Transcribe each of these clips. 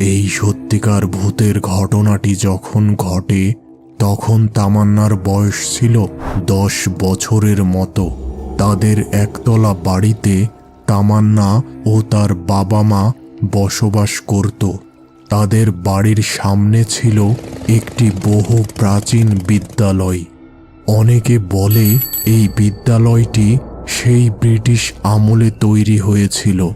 এই সত্যিকার ভূতের ঘটনাটি যখন ঘটে, তখন তামান্নার বয়স ছিল দশ বছরের মতো। তাদের একতলা বাড়িতে তামান্না ও তার বাবা মা বসবাস করত। তাদের বাড়ির সামনে ছিল একটি বহু প্রাচীন বিদ্যালয়। অনেকে বলে এই বিদ্যালয়টি সেই ব্রিটিশ আমলে তৈরি হয়েছিল।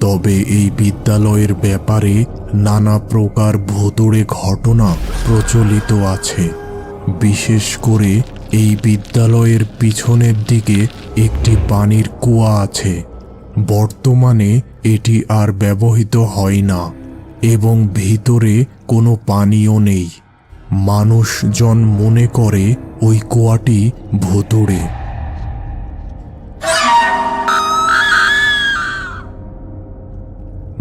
তবে এই বিদ্যালয়ের ব্যাপারে নানা প্রকার ভুতুড়ে ঘটনা প্রচলিত আছে। বিশেষ করে এই বিদ্যালয়ের পিছনের দিকে একটি পানির কুয়া আছে। বর্তমানে এটি আর ব্যবহৃত হয় না এবং ভিতরে কোনো পানিও নেই। মানুষজন মনে করে ওই কুয়াটি ভুতুড়ে।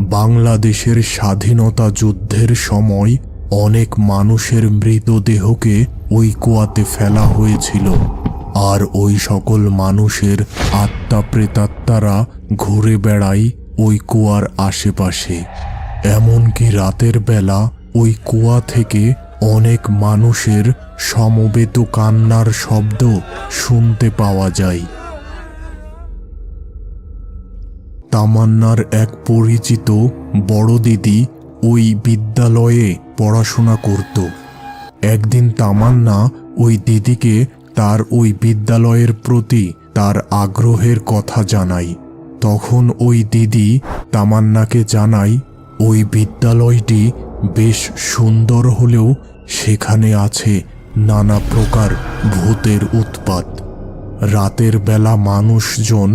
বাংলাদেশের স্বাধীনতা যুদ্ধের সময় অনেক মানুষের মৃতদেহকে ওই কুয়াতে ফেলা হয়েছিল। আর ওই সকল মানুষের আত্মা প্রেতাত্মারা ঘুরে বেড়ায় ওই কুয়ার আশেপাশে। এমনকি রাতের বেলা ওই কুয়া থেকে অনেক মানুষের সমবেত কান্নার শব্দ শুনতে পাওয়া যায়। তামান্নার এক পরিচিত বড় দিদি ওই বিদ্যালয়ে পড়াশোনা করত। একদিন তামান্না ওই দিদিকে তার ওই বিদ্যালয়ের প্রতি তার আগ্রহের কথা জানাই তখন ওই দিদি তামান্নাকে জানাই ওই বিদ্যালয়টি বেশ সুন্দর হলেও সেখানে আছে নানা প্রকার ভূতের উৎপাত। রাতের বেলা মানুষজন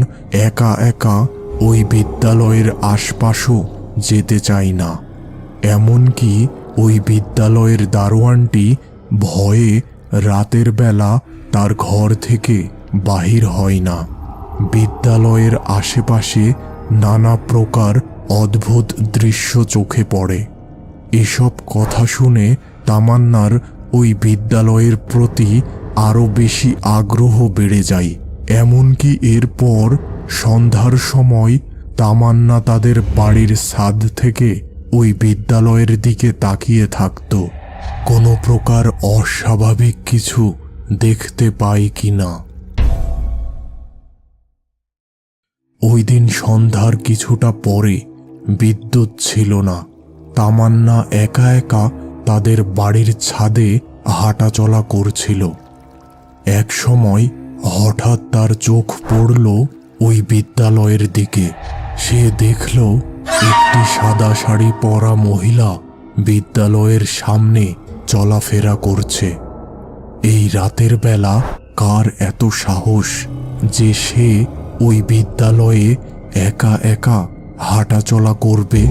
একা একা ওই বিদ্যালয়ের আশপাশও যেতে চাই না। এমনকি ওই বিদ্যালয়ের দারোয়ানটি ভয়ে রাতের বেলা তার ঘর থেকে বাহির হয় না। বিদ্যালয়ের আশেপাশে নানা প্রকার অদ্ভুত দৃশ্য চোখে পড়ে। এসব কথা শুনে তামান্নার ওই বিদ্যালয়ের প্রতি আরও বেশি আগ্রহ বেড়ে যায়। এমনকি এরপর সন্ধ্যার সময় তামান্না তাদের বাড়ির ছাদ থেকে ওই বিদ্যালয়ের দিকে তাকিয়ে থাকত। কোনো প্রকার অস্বাভাবিক কিছু দেখতে পায় কিনা। ওই দিন সন্ধ্যার কিছুটা পরে বিদ্যুৎ ছিল না। তামান্না একা একা তাদের বাড়ির ছাদে হাঁটাচলা করছিল। এক সময় হঠাৎ তার চোখ পড়ল ওই বিদ্যালয়ের দিকে। সে দেখল একটি সাদা শাড়ি পরা মহিলা বিদ্যালয়ের সামনে চলাফেরা করছে। এই রাতের বেলা কার এত সাহস যে সে ওই বিদ্যালয়ে একা একা হাঁটাচলা করবে?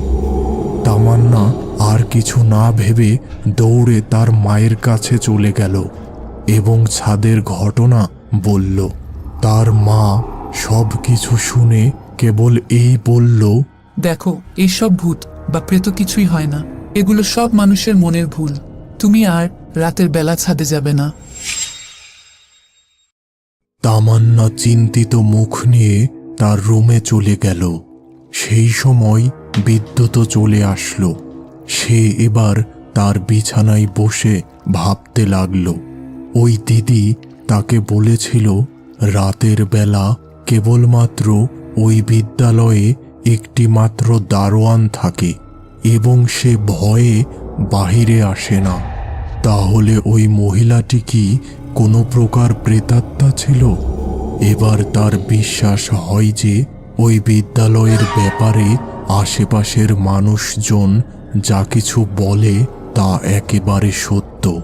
তামান্না আর কিছু না ভেবে দৌড়ে তার মায়ের কাছে চলে গেল এবং ছাদের ঘটনা বলল, তার মা সব কিছু শুনে কেবল এই বলল দেখো এইসব ভূত বা প্রেত কিছুই হয় না। এগুলো সব মানুষের মনের ভুল। তুমি আর রাতের বেলা ছাদে যাবে না। তামান্না চিন্তিত মুখ নিয়ে তার রুমে চলে গেল। সেই সময় বিদ্যুৎও চলে আসলো। সে এবার তার বিছানায় বসে ভাবতে লাগল। ওই দিদি তাকে বলেছিল রাতের বেলা কেবলমাত্র ওই বিদ্যালয়ে একটি মাত্র দারোয়ান থাকে এবং সে ভয়ে বাহিরে আসে না। তাহলে ওই মহিলাটি কি কোনো প্রকার প্রেতাত্মা ছিল? এবার তার বিশ্বাস হয় যে ওই বিদ্যালয়ের ব্যাপারে আশেপাশের মানুষজন যা কিছু বলে তা একেবারে সত্য।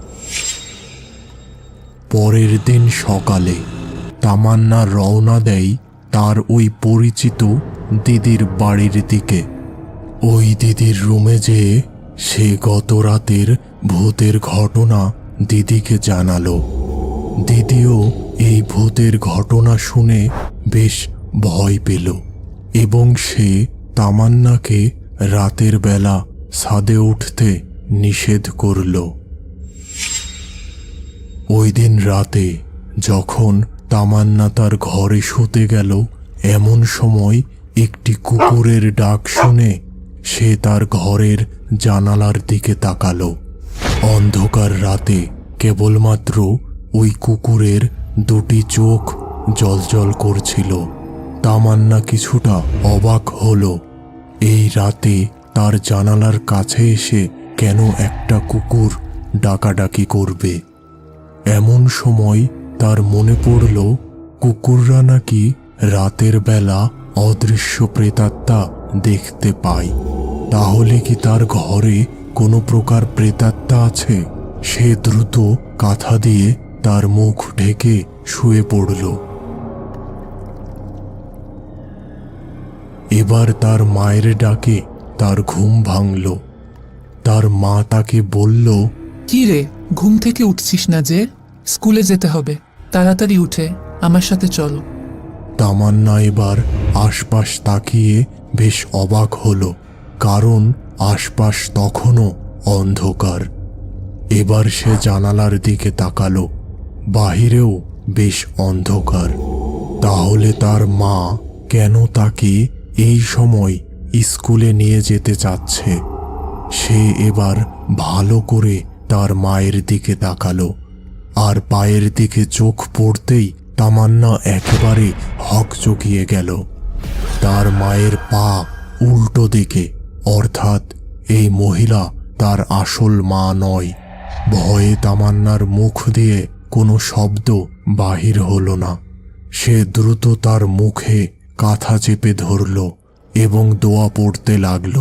পরের দিন সকালে তামান্না রওনা দেয় তার ওই পরিচিত দিদির বাড়ির দিকে। ওই দিদির রুমে যেয়ে সে গত রাতের ভূতের ঘটনা দিদিকে জানালো। দিদিও এই ভূতের ঘটনা শুনে বেশ ভয় পেল এবং সে তামান্নাকে রাতের বেলা ছাদে উঠতে নিষেধ করল। ওই দিন রাতে যখন তামান্না তার ঘরে শুতে গেল। এমন সময় একটি কুকুরের ডাক শুনে সে তার ঘরের জানালার দিকে তাকালো। অন্ধকার রাতে কেবলমাত্র ওই কুকুরের দুটি চোখ জলজল করছিল। তামান্না কিছুটা অবাক হলো। এই রাতে তার জানালার কাছে এসে কেন একটা কুকুর ডাকাডাকি করবে? এমন সময় তার মনে পড়ল, কুকুররা নাকি রাতের বেলা অদৃশ্য প্রেতাত্মা দেখতে পায়। তাহলে কি তার ঘরে কোনো প্রকার প্রেতাত্মা আছে? সে দ্রুত কাঁথা দিয়ে তার মুখ ঢেকে শুয়ে পড়ল। এবার তার মায়ের ডাকে তার ঘুম ভাঙল। তার মা তাকে বলল, কি রে, ঘুম থেকে উঠছিস না যে? স্কুলে যেতে হবে। তাড়াতাড়ি উঠে আমার সাথে চলো। তামান্না এবার আশপাশ তাকিয়ে বেশ অবাক হলো, কারণ আশপাশ তখনও অন্ধকার। এবার সে জানালার দিকে তাকালো, বাহিরেও বেশ অন্ধকার। তাহলে তার মা কেন তাকে এই সময় স্কুলে নিয়ে যেতে চাচ্ছে? সে এবার ভালো করে তার মায়ের দিকে তাকালো আর পায়ের দিকে চোখ পড়তেই তামান্না একেবারে হক চকিয়ে গেল। তার মায়ের পা উল্টো দিকে, অর্থাৎ এই মহিলা তার আসল মা নয়। ভয়ে তামান্নার মুখ দিয়ে কোনো শব্দ বাহির হলো না। সে দ্রুত তার মুখে কাঁথা চেপে ধরল এবং দোয়া পড়তে লাগল।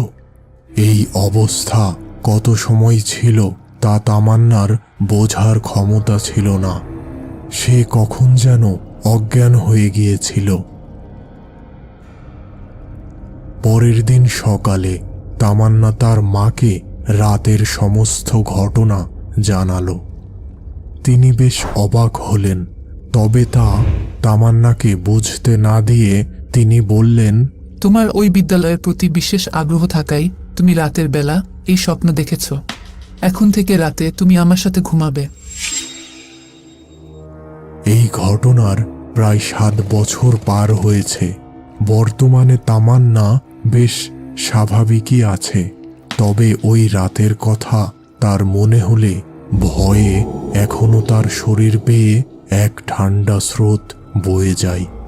এই অবস্থা কত সময় ছিল তা তামান্নার বোঝার ক্ষমতা ছিল না। সে কখন যেন অজ্ঞান হয়ে গিয়েছিল। পরের দিন সকালে তামান্না তার মাকে রাতের সমস্ত ঘটনা জানালো। তিনি বেশ অবাক হলেন, তবে তা তামান্নাকে বুঝতে না দিয়ে তিনি বললেন, তোমার ওই বিদ্যালয়ের প্রতি বিশেষ আগ্রহ থাকাই তুমি রাতের বেলা এই স্বপ্ন দেখেছ। এখন থেকে রাতে তুমি আমার সাথে ঘুমাবে। এই ঘটনার প্রায় সাত বছর পার হয়েছে। বর্তমানে তামান্না বেশ স্বাভাবিকই আছে। তবে ওই রাতের কথা তার মনে হলে ভয়ে এখনও তার শরীর পেয়ে এক ঠান্ডা স্রোত বয়ে যায়।